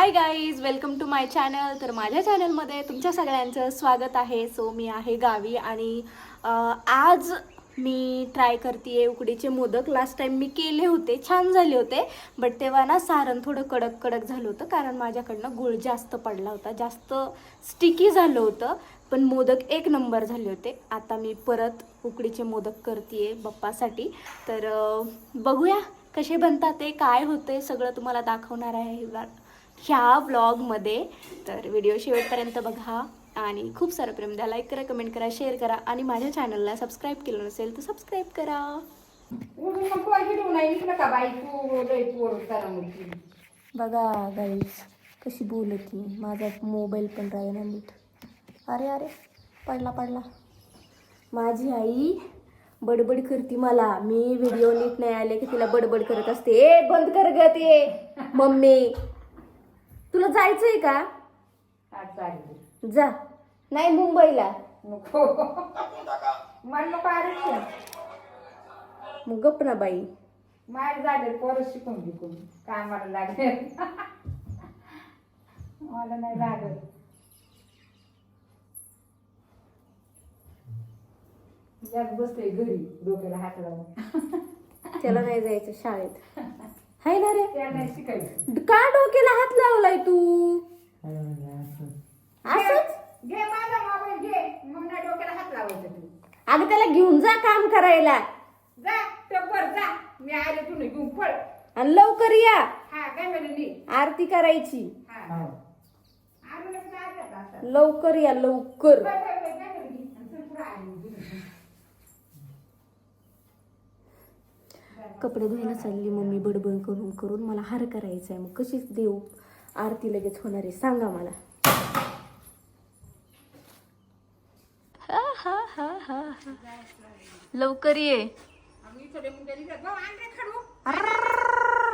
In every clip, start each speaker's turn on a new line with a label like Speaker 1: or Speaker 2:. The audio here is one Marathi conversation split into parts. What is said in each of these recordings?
Speaker 1: Hi guys welcome to my channel तर माझ्या चॅनलमध्ये तुमच्या सगळ्यांचं स्वागत आहे. सो मी आहे गावी आणि आज मी ट्राय करते उकडीचे मोदक. लास्ट टाइम मी केले होते छान झाले होते. बट तेव्हा ना सारण थोडं कडक कडक झालं होतं कारण माझ्याकडनं गुळ जास्त पडला होता. जास्त स्टिकी झालं होतं. पण मोदक एक नंबर झाले होते. आता मी परत उकडीचे मोदक करते बप्पासाठी. तर बघूया कसे बनतात ते काय होते सगळं तुम्हाला दाखवणार आहे. ह्या- ब्लॉगमध्ये तर व्हिडिओ शेवटपर्यंत बघा. आणि खूप सारं प्रेम द्या. लाईक करा कमेंट करा शेअर करा. आणि माझ्या चॅनलला सबस्क्राईब केलं नसेल तर सबस्क्राईब करा. बघा गाईस कशी बोलती. माझा मोबाईल पण राहीना नीट अरे अरे पडला पडला. माझी आई बडबड करते मला. मी व्हिडिओ नीट नाही आले की तिला बडबड करत असते. ए बंद कर ग ते. मम्मी. तुला जायचंय का?
Speaker 2: आज चालली.
Speaker 1: जा. नाही मुंबईला.
Speaker 2: नको. मला नको आरक्षण
Speaker 1: मग गप ना बाई.
Speaker 2: मार झाले पोरं शिकून बिकून. कामाला लागले. मला नाही लागत यात बसते घरी डोक्याला हात लावून.
Speaker 1: त्याला नाही जायचं शाळेत. हाय ना रे. का डोक्याला हात लावलाय तू? असंच?
Speaker 2: घे माझा मोबाईल घे. मग नाही डोक्याला हात लावायचं तू.
Speaker 1: अगं त्याला घेऊन जा काम करायला.
Speaker 2: जा टप्पर जा. मी आले तू घेऊन पळ.
Speaker 1: आणि लवकर या.
Speaker 2: हा काय म्हणले नी?
Speaker 1: आरती करायची.
Speaker 2: हा. आम्ही.
Speaker 1: लवकर या लवकर
Speaker 2: बाय, बाय, बाय, काय करते? आणि चल पुढं आली.
Speaker 1: कपडे धुवायला चालली मम्मी बडबड करून करून मला हार करायचा आहे मग कशीच देऊ? आरती लगेच होणार आहे. सांगा मला. लवकर ये.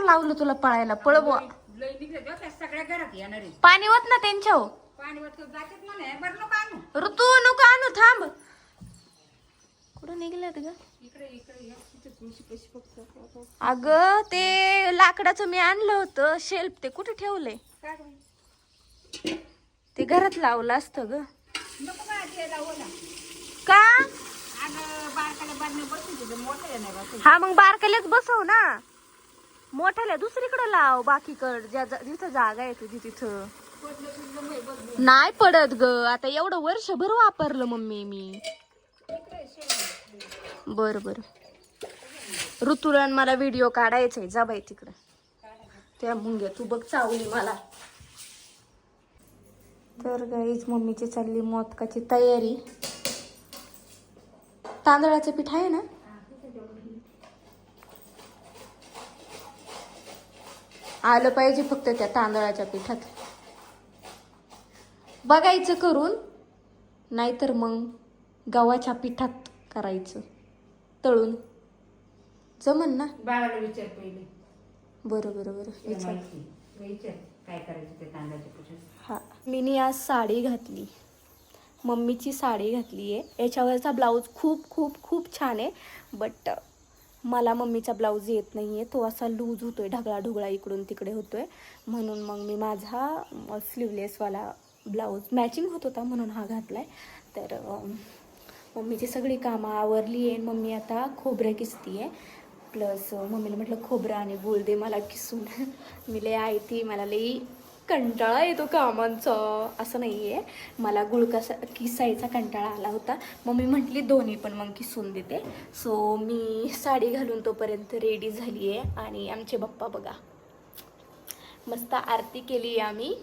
Speaker 1: लावलं तुला पळायला पळव पाणी होत ना त्यांच्या
Speaker 2: आणू
Speaker 1: ऋतू कुठं निघल्यात ग. अगं ते लाकडाचं मी आणलं होतं. शेल्फ ते कुठे ठेवलंय? ते घरात लावलं असतं ग. का. हा मग बारकाल्याच बसव ना. मोठ्याला दुसरीकडे लाव. बाकीकड ज्या जिथं जागा आहे तुझी तिथं.
Speaker 2: नाही
Speaker 1: पडत ग. आता एवढं वर्षभर वापरलं मम्मी मी. बर बर. ऋतुरान मला व्हिडिओ काढायचाय जा बाई तिकडे. त्या मुंग्या तू बघ चावली मला. तर गाईच मम्मीची चालली मोदकाची तयारी. तांदळाचं पीठ आहे ना? आलं पाहिजे फक्त त्या तांदळाच्या पिठात. बघायचं करून नाहीतर मग गव्हाच्या पिठात करायचं. तळून. जमन ना?
Speaker 2: बाळाला विचार पहिले.
Speaker 1: बरं बरं बरं. विचार.
Speaker 2: माहिती. विचार. काय करायचं ते तांदळाच्या पिठाचं.
Speaker 1: हा. मीनी आज साडी घातली. मम्मीची साडी घातली आहे. याच्यावरचा ब्लाऊज खूप खूप खूप छान आहे. बट मला मम्मीचा ब्लाऊज येत नाही आहे तो असा लूज होतोय ढगळा ढुगळा इकडून तिकडे होतोय. म्हणून मग मी माझा स्लीवलेसवाला ब्लाऊज मॅचिंग होत होता म्हणून हा घातला आहे तर हो, मम्मीची सगळी कामं आवरली आहे. मम्मी आता खोबरं किसती आहे प्लस मम्मीला म्हटलं खोबरं आणि गुळ दे मला किसून. मी लय आहे ती मला लई कंटाळा येतो कामांचा. असं नाही आहे मला गुळ कसा किसायचा कंटाळा आला होता. मम्मी म्हटली दोन्ही पण मग किसून देते. सो मी साडी घालून तोपर्यंत रेडी झाली आहे आणि आमचे बाप्पा बघा. मस्त आरती केली आहे आम्ही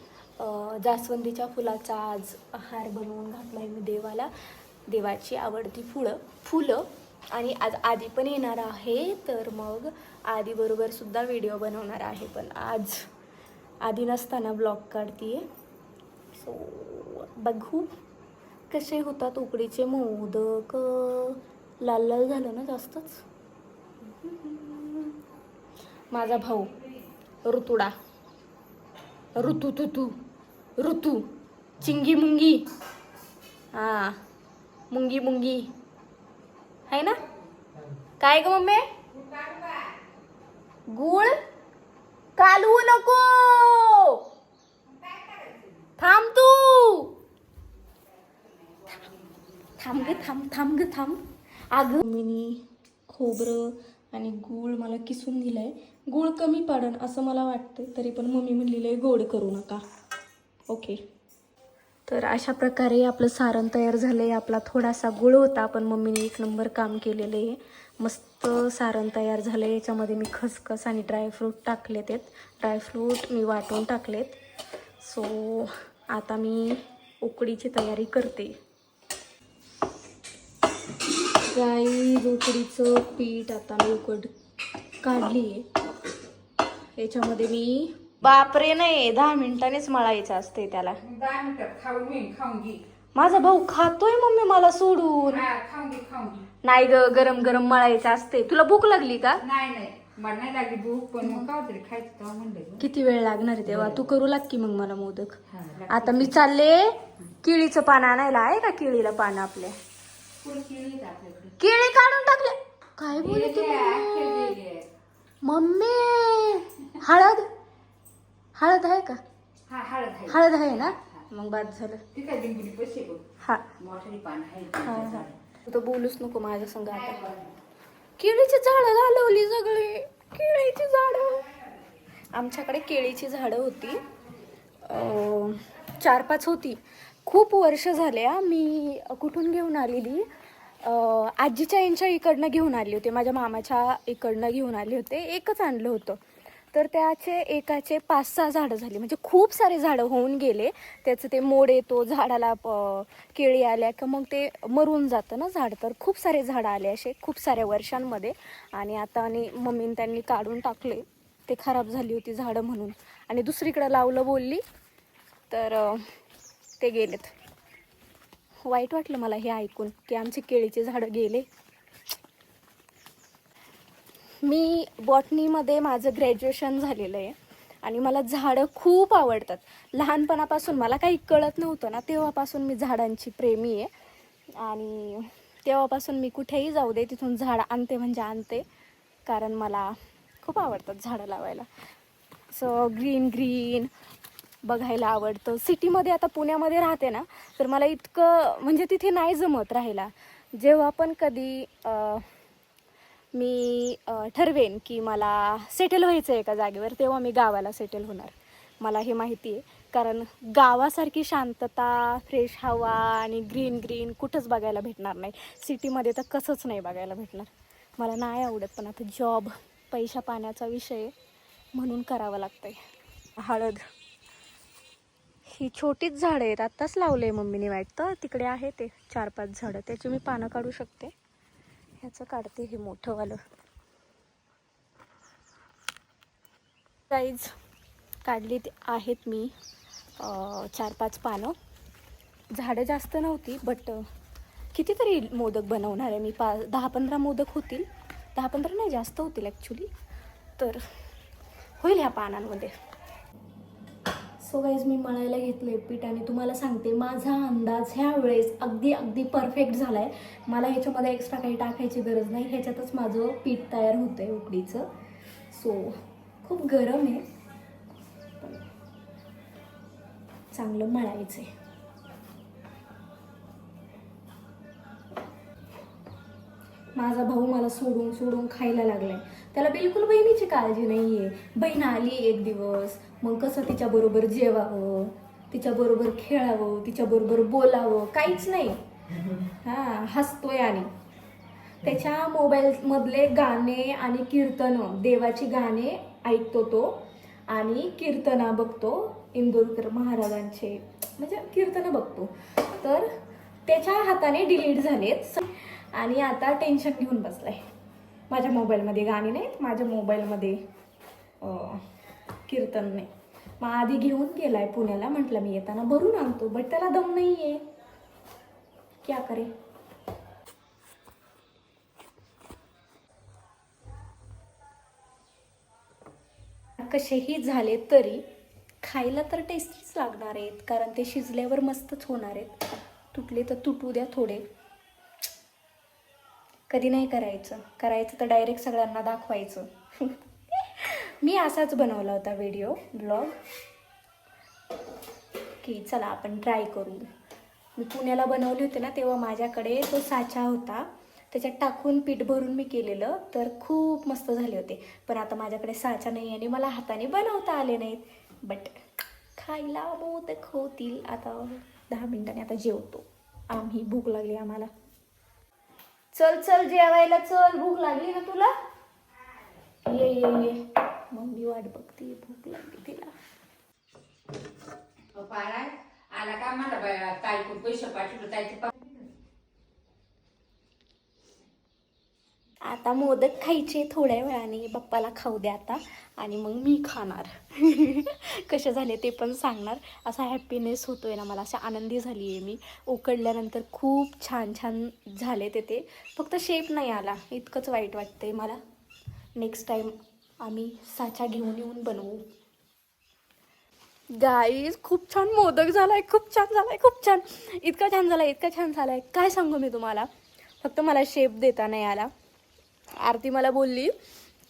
Speaker 1: जास्वंदीच्या फुलाचा आज हार बनवून घातला आहे मी देवाला. देवाची आवडती फुलं फुलं. आणि आज आधी पण येणार आहे तर मग आधीबरोबर सुद्धा व्हिडिओ बनवणार आहे. पण आज आधी नसताना ब्लॉग काढते सो बघू. कसे होतात उकडीचे मोदक? लाल लाल झालं ना जास्तच? माझा भाऊ ऋतुडा. ऋतू तुतू ऋतू. चिंगी मुंगी. हां. मुंगी मुंगी आहे ना? काय ग मम्मी? गुळ? कालवू नको. थांब तू. थांब ग थांब थांब ग थांब. अगं मिनी खोबरं आणि गूळ मला किसून दिलाय. गूळ कमी पडन असं मला वाटतं तरी पण मम्मी म्हणलेलं आहे गोड करू नका. ओके तर अशा प्रकारे आपलं सारण तयार झालं आहे आपला थोडासा गुळ होता पण मम्मीने एक नंबर काम केलेलं आहे. मस्त सारण तयार झालं आहे याच्यामध्ये मी खसखस आणि ड्रायफ्रूट टाकलेत. आहेत ड्रायफ्रूट मी वाटून टाकलेत. सो आता मी उकडीची तयारी करते. गाई उकडीचं पीठ आता मी उकड काढली आहे याच्यामध्ये मी बापरे नाही दहा मिनिटांनीच मळायचं असते त्याला.
Speaker 2: दहा मिनिटात खाऊन मी खाऊन घे.
Speaker 1: माझा भाऊ खातोय मम्मी मला सोडून.
Speaker 2: हा खाऊन घे खाऊन घे.
Speaker 1: नाही ग गरम गरम मळायचं असते तुला भूक लागली का?
Speaker 2: नाही नाही. मला नाही लागली भूक पण मग का तरी खायचं तेव्हा म्हणलं ग.
Speaker 1: किती वेळ लागणार आहे तेव्हा? तू करू लाग की मग मला मोदक.
Speaker 2: हा, लागली.
Speaker 1: आता मी चालले. केळीचं पान आणायला आहे का केळीला पान आपल्या?
Speaker 2: फुल केळी आहेत आपल्याकडे.
Speaker 1: केळी काढून टाकले. काय बोलते. मम्मी हळद. हळद आहे का?
Speaker 2: हा हळद आहे.
Speaker 1: हळद आहे ना? मग बाद झालं.
Speaker 2: पैसे
Speaker 1: हा.
Speaker 2: पान आहे
Speaker 1: हा हा. तू बोलूच नको माझ्या संग आता. केळीची झाडं घालवली सगळी. केळीची झाडं. आमच्याकडे केळीची झाडं होती. चार पाच होती. खूप वर्ष झाले हा. मी कुठून घेऊन आलेली? आजीच्या यांच्या इकडनं घेऊन आली होती. माझ्या मामाच्या इकडनं घेऊन आले होते. एकच आणलं होतं. तर त्याचे एकाचे पाच सहा झाडं झाली. म्हणजे खूप सारे झाडं होऊन गेले. त्याचं ते मोड येतो झाडाला प- केळी आल्या का मग ते मरून जातं ना झाड. तर खूप सारे झाडं आले असे खूप साऱ्या वर्षांमध्ये. आणि आता आणि मम्मीने त्यांनी काढून टाकले. ते खराब झाली होती झाडं म्हणून. आणि दुसरीकडं लावलं बोलली. तर ते गेलेत. वाईट वाटलं मला हे ऐकून की आमचे केळीचे झाडं गेले. मी बॉटनीमध्ये माझं ग्रॅज्युएशन झालेलं आहे आणि मला झाडं खूप आवडतात. लहानपणापासून मला काही कळत नव्हतं ना तेव्हापासून मी झाडांची प्रेमी आहे. आणि तेव्हापासून मी कुठेही जाऊ दे तिथून झाड आणते म्हणजे आणते कारण मला खूप आवडतात झाडं लावायला. असं ग्रीन ग्रीन बघायला आवडतं. सिटीमध्ये आता पुण्यामध्ये राहते ना तर मला इतकं म्हणजे तिथे नाही जमत राहायला. जेव्हा पण कधी मी ठरवेन की मला सेटल व्हायचं आहे एका जागेवर तेव्हा मी गावाला सेटल होणार. मला हे माहिती आहे. कारण गावासारखी शांतता फ्रेश हवा आणि ग्रीन ग्रीन कुठंच बघायला भेटणार नाही. सिटीमध्ये तर कसंच नाही बघायला भेटणार. मला नाही आवडत पण आता जॉब पैशा पाण्याचा विषय म्हणून म्हणून करावं आहे हळद. ही छोटीच झाडं आहेत. आत्ताच लावले मम्मीने वाटतं तिकडे आहे ते चार पाच झाडं. त्याची मी पानं काढू शकते. ह्याचं काढते हे मोठंवालं. साईज काढली आहेत मी चार पाच पानं. झाडं जास्त नव्हती बट कितीतरी मोदक बनवणार आहे मी. पा दहा पंधरा मोदक होतील. दहा पंधरा नाही जास्त होतील ॲक्च्युली तर होईल ह्या पानांमध्ये. सो गाईज मी मळायला घेतलं पीठ आणि तुम्हाला सांगते माझा अंदाज ह्या वेळेस अगदी अगदी परफेक्ट झाला आहे मला ह्याच्यामध्ये एक्स्ट्रा काही टाकायची गरज नाही. ह्याच्यातच माझं पीठ तयार होतं आहे उकडीचं. सो खूप गरम आहे. चांगलं मळायचं आहे माझा भाऊ मला सोडून सोडून खायला लागलाय. त्याला बिलकुल बहिणीची काळजी नाही आहे बहीण आली एक दिवस मग कसं तिच्याबरोबर जेवावं? तिच्याबरोबर खेळावं? तिच्याबरोबर बोलावं? काहीच नाही. हां हसतोय आणि. त्याच्या मोबाईलमधले गाणे आणि कीर्तनं देवाची गाणे ऐकतो तो आणि कीर्तना बघतो इंदोरकर महाराजांचे. म्हणजे कीर्तनं बघतो. तर त्याच्या हाताने डिलीट झालेत. आणि आता टेन्शन घेऊन बसलाय. माझ्या मोबाईलमध्ये गाणी नाहीत माझ्या मोबाईलमध्ये कीर्तन नाही. मग आधी घेऊन गेला आहे पुण्याला म्हटलं मी येताना भरून आणतो बट त्याला दम नाही आहे क्या करे? कसेही झाले तरी खायला तर टेस्टीच लागणार आहेत कारण ते शिजल्यावर मस्तच होणार आहेत. तुटले तर तुटू द्या थोडे. कधी नाही करायचं. करायचं तर डायरेक्ट सगळ्यांना दाखवायचं. मी असाच बनवला होता व्हिडिओ ब्लॉग की चला आपण ट्राय करू. मी पुण्याला बनवले होते ना तेव्हा माझ्याकडे तो साचा होता. त्याच्यात टाकून पीठ भरून मी केलेलं तर खूप मस्त झाले होते. पण आता माझ्याकडे साचा नाही आणि मला हाताने बनवता आले नाहीत. बट खायला मोदक होतील. आता दहा मिनिटांनी आता जेवतो. आम्ही भूक लागली आम्हाला. चल चल जेवायला चल. भूक लागली ना तुला? ये ये ये. मम्मी वाट बघते भूक लागली तिला.
Speaker 2: आला का मला ताई पैसे पाठवलं ताईचे
Speaker 1: आता मोदक खायचे थोड्या वेळाने. बाप्पाला खाऊ द्या आता. आणि मग मी खाणार. कसे झाले ते पण सांगणार. असा हॅपीनेस होतो आहे ना मला. अशा आनंदी झाली आहे मी. उकडल्यानंतर खूप छान छान झाले ते ते. फक्त शेप नाही आला. इतकंच वाईट वाटतंय मला. नेक्स्ट टाईम आम्ही साचा घेऊन येऊन बनवू. गाईज खूप छान मोदक झाला आहे खूप छान झाला आहे खूप छान. इतका छान झाला आहे इतका छान झाला आहे काय सांगू मी तुम्हाला? फक्त मला शेप देता नाही आला. आरती मला बोलली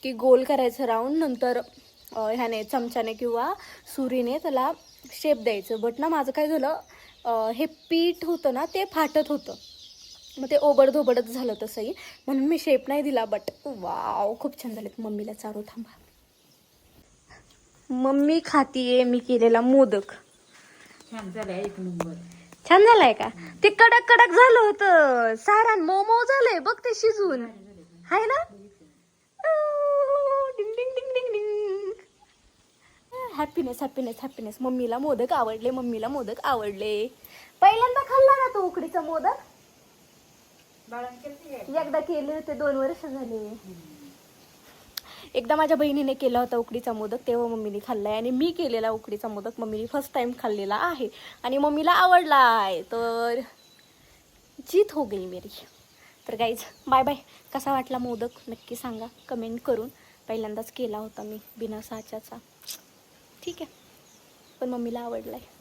Speaker 1: की गोल करायचं राऊंड नंतर ह्याने चमच्याने किंवा सुरीने त्याला शेप द्यायचं. बट ना माझं काय झालं हे पीठ होतं ना ते फाटत होतं. मग ते ओबडधोबडच झालं तसंही. म्हणून मी शेप नाही दिला बट वाव खूप छान झालेत. मम्मीला चारू थांबा. मम्मी खातीये मी केलेला मोदक.
Speaker 2: छान झालं एक नंबर.
Speaker 1: छान झालाय का? ते कडक कडक झालं होतं. सारण मोमो झालंय बघ ते शिजून. आहे ना? Ding ding ding ding ding happiness happiness happiness मम्मीला मोदक आवडले मम्मीला मोदक आवडले. पहिल्यांदा खाल्ला ना तो उकडीचा मोदक? एकदा केले होते दोन वर्ष झाले. एकदा माझ्या बहिणीने केला होता उकडीचा मोदक तेव्हा मम्मीने खाल्लाय आणि मी केलेला उकडीचा मोदक मम्मीने फर्स्ट टाइम खाल्लेला आहे. आणि मम्मीला आवडला आहे तर जीत हो गई मेरी. तर गाईज बाय बाय कसा वाटला मोदक? नक्की सांगा. कमेंट करून. पहिल्यांदाच केला होता मी बिना साच्याचा. ठीक आहे. पण मम्मीला आवडला आहे